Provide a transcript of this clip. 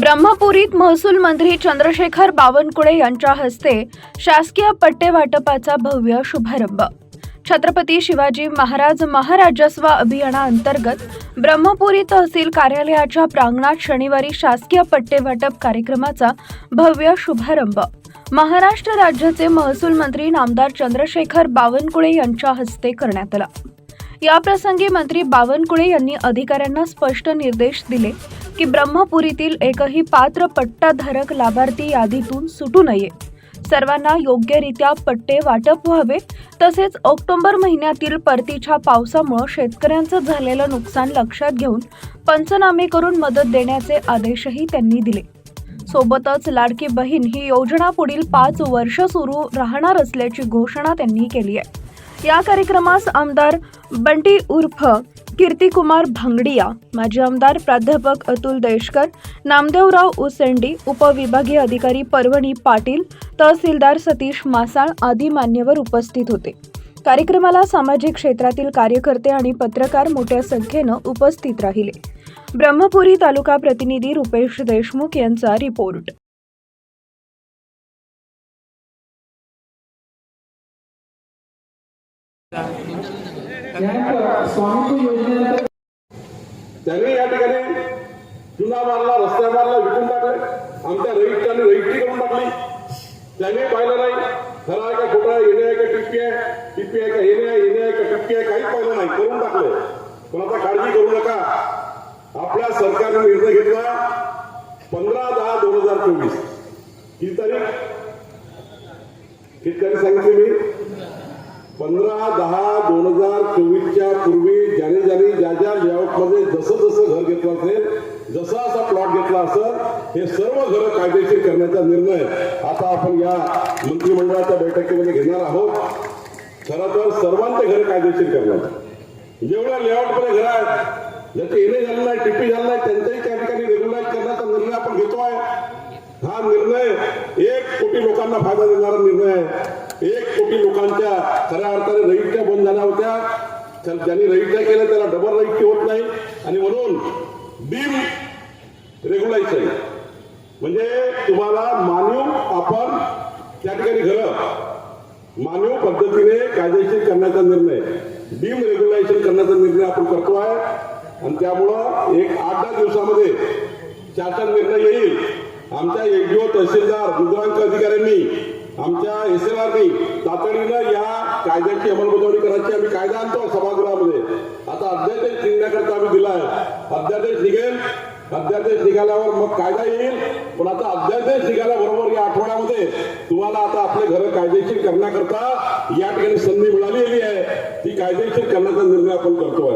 ब्रह्मपुरीत महसूल मंत्री चंद्रशेखर बावनकुळे यांच्या हस्ते शासकीय पट्टे वाटपाचा भव्य शुभारंभ. छत्रपती शिवाजी महाराज महाराजस्व अभियानाअंतर्गत ब्रह्मपुरी तहसील कार्यालयाच्या प्रांगणात शनिवारी शासकीय पट्टे वाटप कार्यक्रमाचा भव्य शुभारंभ. महाराष्ट्र राज्याचे महसूल मंत्री नामदार चंद्रशेखर बावनकुळे यांच्या हस्ते करण्यात आला. याप्रसंगी मंत्री बावनकुळे यांनी अधिकाऱ्यांना स्पष्ट निर्देश दिले की ब्रह्मपुरीतील एकही पात्र पट्टाधारक लाभार्थी यादीतून सुटू नये. सर्वांना योग्यरित्या पट्टे वाटप व्हावे तसेच ऑक्टोबर महिन्यातील परतीच्या पावसामुळे शेतकऱ्यांचं झालेलं नुकसान लक्षात घेऊन पंचनामे करून मदत देण्याचे आदेशही त्यांनी दिले. सोबतच लाडकी बहीण ही योजना पुढील पाच वर्ष सुरू राहणार असल्याची घोषणा त्यांनी केली आहे. या कार्यक्रमास आमदार बंटी उर्फ कीर्तिकुमार भांगडिया माजी आमदार प्राध्यापक अतुल देशकर नामदेवराव उसेंडी उपविभागीय अधिकारी पर्वणी पाटील तहसीलदार सतीश मासाळ आदी मान्यवर उपस्थित होते. कार्यक्रमाला सामाजिक क्षेत्रातील कार्यकर्ते आणि पत्रकार मोठ्या संख्येनं उपस्थित राहिले. ब्रह्मपुरी तालुका प्रतिनिधी रुपेश देशमुख यांचा रिपोर्ट. त्यांनी या ठिकाणी जुना मारला रस्त्या मारला विकून टाकले. आमच्या रहित्याने रईटी करून टाकली. त्यांनी पाहिलं नाही. खरा आहे का खोटा येणे आहे का टिप्पी आहे? टिप्पी आहे का येणे आहे? येणे आहे का टिप्पी आहे? काहीच पाहिलं नाही. करून टाकलं. पण आता काळजी करू नका. आपल्या सरकारने निर्णय घेतला पंधरा दहा दोन हजार चोवीस. ही तारीख ही तारीख सांगितली मी. पंधरा दहा दोन हजार चोवीसच्या पूर्वी ज्याने ज्याने ज्या ज्या लेआउटमध्ये जसं जसं घर घेतलं असेल जसा असा प्लॉट घेतला असेल हे सर्व घरं कायदेशीर करण्याचा निर्णय आता आपण या मंत्रिमंडळाच्या बैठकीमध्ये घेणार आहोत. खरं तर सर्वांचे घर कायदेशीर करणार. जेवढ्या लेआउटमध्ये घर आहेत ज्याचे एने झालं नाही टिप्पी झालं नाही त्यांच्याही त्या ठिकाणी रेग्युलाइज करण्याचा निर्णय आपण घेतो आहे हा निर्णय एक कोटी लोकांना फायदा देणारा निर्णय आहे. एक कोटी लोकांच्या खऱ्या अर्थाने रहित्या बंद झाल्या होत्या. तर ज्यांनी रहित्या केल्या त्याला डबल रहित्य होत नाही. आणि म्हणून डीम रेग्युलायझेशन म्हणजे तुम्हाला मानव आपण त्या ठिकाणी घरं मानव पद्धतीने कायदेशीर करण्याचा निर्णय डीम रेग्युलायझेशन करण्याचा निर्णय आपण करतो आहे. आणि त्यामुळं एक आठ दहा दिवसामध्ये शासन निर्णय येईल. आमच्या एनजीओ तहसीलदार मुद्रांक अधिकाऱ्यांनी आमच्या एस एल आरनी तातडीनं या कायद्याची अंमलबजावणी करायची. आम्ही कायदा आणतो सभागृहामध्ये. आता अध्यादेश निघण्याकरता आम्ही दिलाय अध्यादेश निघेल. अध्यादेश निघाल्यावर मग कायदा येईल. पण आता अध्यादेश निघाल्याबरोबर या आठवड्यामध्ये तुम्हाला आता आपले घर कायदेशीर करण्याकरता या ठिकाणी संधी मिळालेली आहे. ती कायदेशीर करण्याचा निर्णय आपण करतोय.